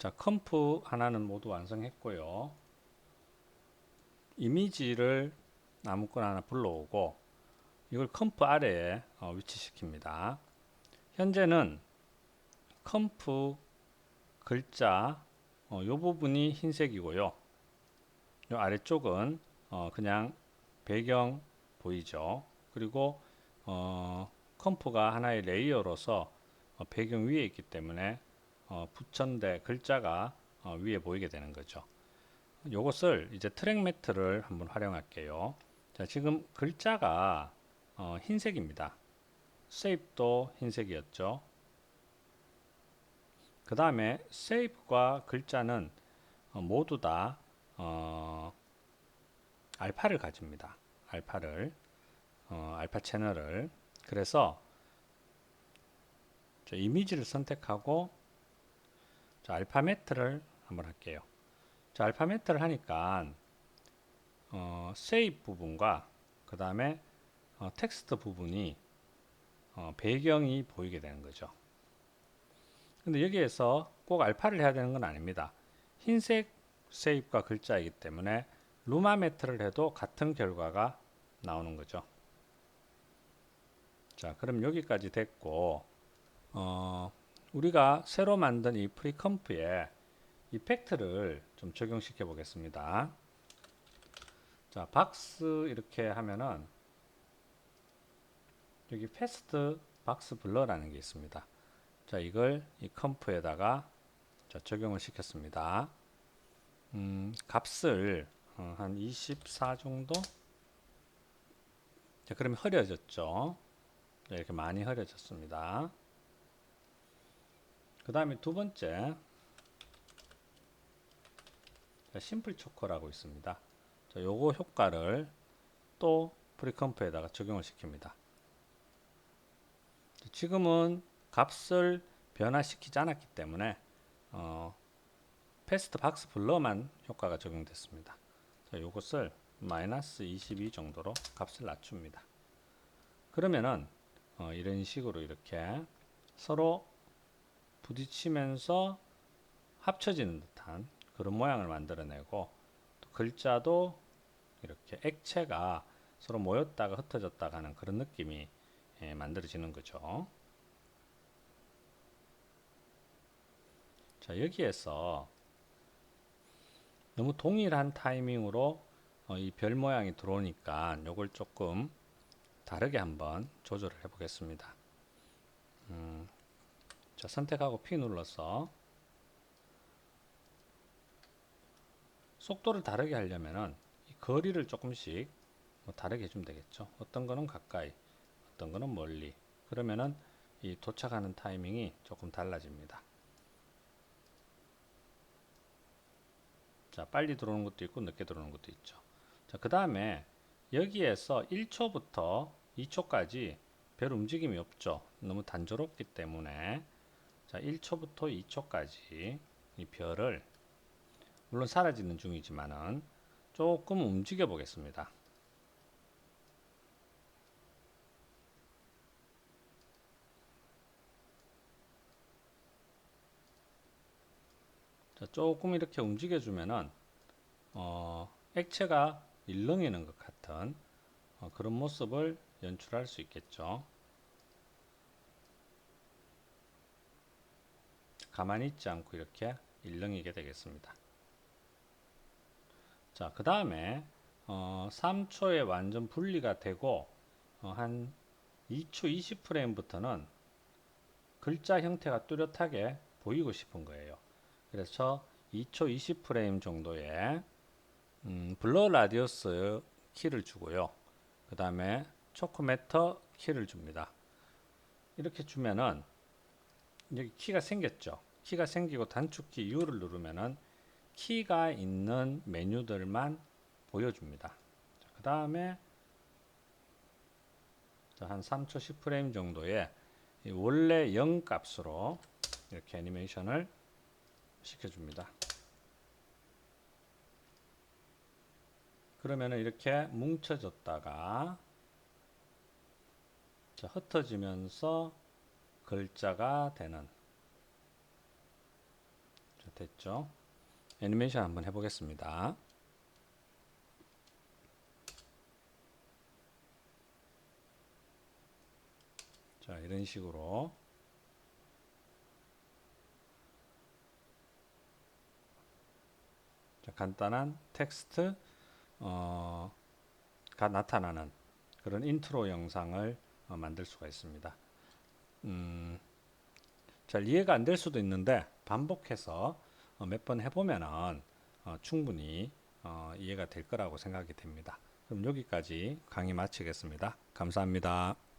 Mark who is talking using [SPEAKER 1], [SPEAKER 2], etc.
[SPEAKER 1] 자, 컴프 하나는 모두 완성했고요. 이미지를 아무거나 하나 불러오고 이걸 컴프 아래에 어, 위치시킵니다. 현재는 컴프 글자 어, 요 부분이 흰색이고요. 요 아래쪽은 어, 그냥 배경 보이죠. 그리고 어, 컴프가 하나의 레이어로서 어, 배경 위에 있기 때문에 어, 부천대 글자가 어, 위에 보이게 되는 거죠. 요것을 이제 트랙 매트를 한번 활용할게요. 자, 지금 글자가 어, 흰색입니다. 세입도 흰색이었죠. 그 다음에 세이프과 글자는 어, 모두 다 어, 알파를 가집니다. 알파를 어, 알파 채널을 그래서 저 이미지를 선택하고 자, 알파 매트를 한번 할게요. 자, 알파 매트를 하니까 어, 세입 부분과 그 다음에 어, 텍스트 부분이 어, 배경이 보이게 되는 거죠. 근데 여기에서 꼭 알파를 해야 되는 건 아닙니다. 흰색 세입과 글자이기 때문에 루마 매트를 해도 같은 결과가 나오는 거죠. 자, 그럼 여기까지 됐고, 어, 우리가 새로 만든 이 프리컴프에 이펙트를 좀 적용시켜 보겠습니다. 자, 박스 이렇게 하면은 여기 패스트 박스 블러라는 게 있습니다. 자, 이걸 이 컴프에다가 자, 적용을 시켰습니다. 음, 값을 어, 한24 정도? 자, 그러면 흐려졌죠. 자, 이렇게 많이 흐려졌습니다. 그 다음에 두 번째 자, 심플 초코라고 있습니다. 자, 요거 효과를 또 프리컴프에다가 적용을 시킵니다. 지금은 값을 변화시키지 않았기 때문에 어, 패스트 박스 블러만 효과가 적용됐습니다. 자, 이것을 마이너스 22 정도로 값을 낮춥니다. 그러면은 어, 이런 식으로 이렇게 서로 부딪히면서 합쳐지는 듯한 그런 모양을 만들어내고 또 글자도 이렇게 액체가 서로 모였다가 흩어졌다가 하는 그런 느낌이 예, 만들어지는 거죠. 자, 여기에서 너무 동일한 타이밍으로 어, 이별 모양이 들어오니까 요걸 조금 다르게 한번 조절을 해 보겠습니다. 음, 자, 선택하고 P 눌러서 속도를 다르게 하려면은 이 거리를 조금씩 뭐 다르게 해주면 되겠죠. 어떤 거는 가까이, 어떤 거는 멀리. 그러면은 이 도착하는 타이밍이 조금 달라집니다. 자, 빨리 들어오는 것도 있고 늦게 들어오는 것도 있죠. 자, 그 다음에 여기에서 1초부터 2초까지 별 움직임이 없죠. 너무 단조롭기 때문에 자, 1초부터 2초까지 이 별을 물론 사라지는 중이지만은 조금 움직여 보겠습니다. 자, 조금 이렇게 움직여 주면은 어, 액체가 일렁이는 것 같은 어, 그런 모습을 연출할 수 있겠죠. 가만히 있지 않고 이렇게 일렁이게 되겠습니다. 자, 그 다음에 어, 3초에 완전 분리가 되고 어, 한 2초 20프레임부터는 글자 형태가 뚜렷하게 보이고 싶은 거예요. 그래서 2초 20프레임 정도의 음, 블러 라디우스 키를 주고요. 그 다음에 초코메터 키를 줍니다. 이렇게 주면은 여기 키가 생겼죠. 키가 생기고 단축키 U를 누르면은 키가 있는 메뉴들만 보여줍니다. 그 다음에 한 3초 10프레임 정도의 원래 0 값으로 이렇게 애니메이션을 시켜줍니다. 그러면은 이렇게 뭉쳐졌다가 자, 흩어지면서 글자가 되는 됐죠? 애니메이션 한번 해보겠습니다. 자, 이런 식으로 자, 간단한 텍스트 어, 가 나타나는 그런 인트로 영상을 어, 만들 수가 있습니다. 음, 잘 이해가 안 될 수도 있는데 반복해서 어, 몇 번 해보면은 어, 충분히 어, 이해가 될 거라고 생각이 됩니다. 그럼 여기까지 강의 마치겠습니다. 감사합니다.